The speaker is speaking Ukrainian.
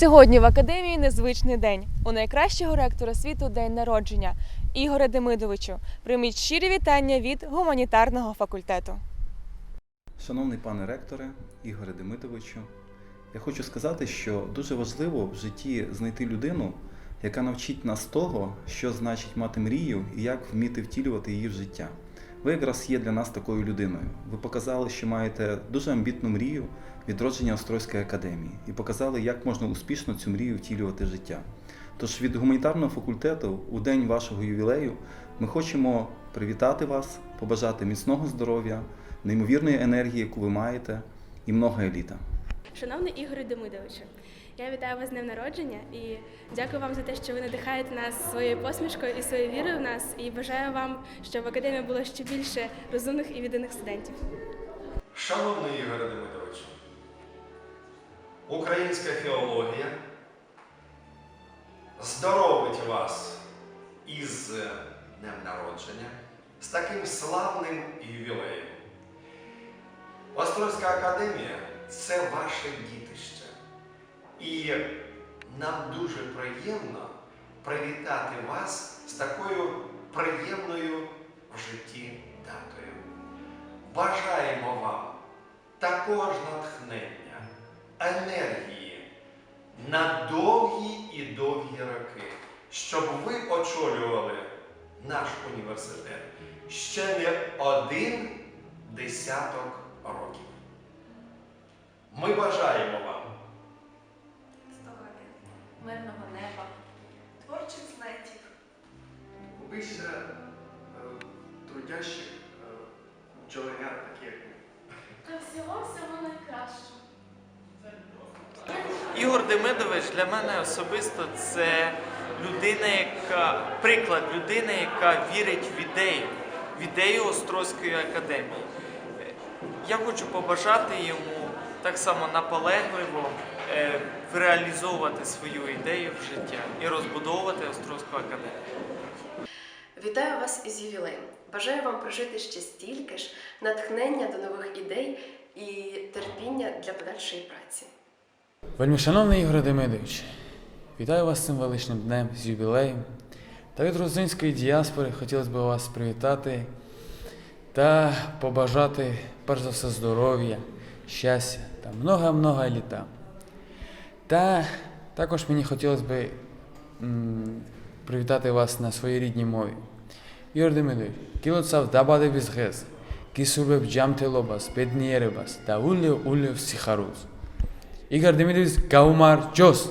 Сьогодні в академії незвичний день. У найкращого ректора світу день народження Ігоря Демидовичу. Прийміть щирі вітання від гуманітарного факультету. Шановний пане ректоре Ігоре Демидовичу, я хочу сказати, що дуже важливо в житті знайти людину, яка навчить нас того, що значить мати мрію і як вміти втілювати її в життя. Ви якраз є для нас такою людиною. Ви показали, що маєте дуже амбітну мрію відродження Острозької академії і показали, як можна успішно цю мрію втілювати життя. Тож від гуманітарного факультету у день вашого ювілею ми хочемо привітати вас, побажати міцного здоров'я, неймовірної енергії, яку ви маєте, і много еліта. Шановний Ігорю Демидовичу, я вітаю вас з днем народження і дякую вам за те, що ви надихаєте нас своєю посмішкою і своєю вірою в нас. І бажаю вам, щоб в академії було ще більше розумних і відданих студентів. Шановний Ігоре Демидовичу, українська філологія здоровить вас із днем народження, з таким славним ювілеєм. Острозька академія це ваше дітище. І нам дуже приємно привітати вас з такою приємною в житті датою. Бажаємо вам також натхнення, енергії на довгі і довгі роки, щоб ви очолювали наш університет ще не один десяток років. Ми бажаємо більше е, трудящих е, бджоленят, такі як ми. Та всього всього найкращого. Ігор Демидович для мене особисто це людина, яка приклад людини, яка вірить в ідею, в ідею Острозької академії. Я хочу побажати йому так само наполегливо е, реалізовувати свою ідею в життя і розбудовувати Острозьку академію. Вітаю вас із ювілеєм. Бажаю вам прожити ще стільки ж натхнення до нових ідей і терпіння для подальшої праці. Вельмишановний Ігоре Демидович, вітаю вас цим величним днем з ювілеєм. Та від грузинської діаспори хотілося б вас привітати та побажати перш за все здоров'я, щастя та много-много літа. Та також мені хотілося б м, привітати вас на своїй рідній мові. Ігор Демидович, кілоцав дабаде бізгез, кісурбеб джамтелобас, беднієребас, та улле улле всіхаруз. Igor Dimitrievич Gaumar Jos.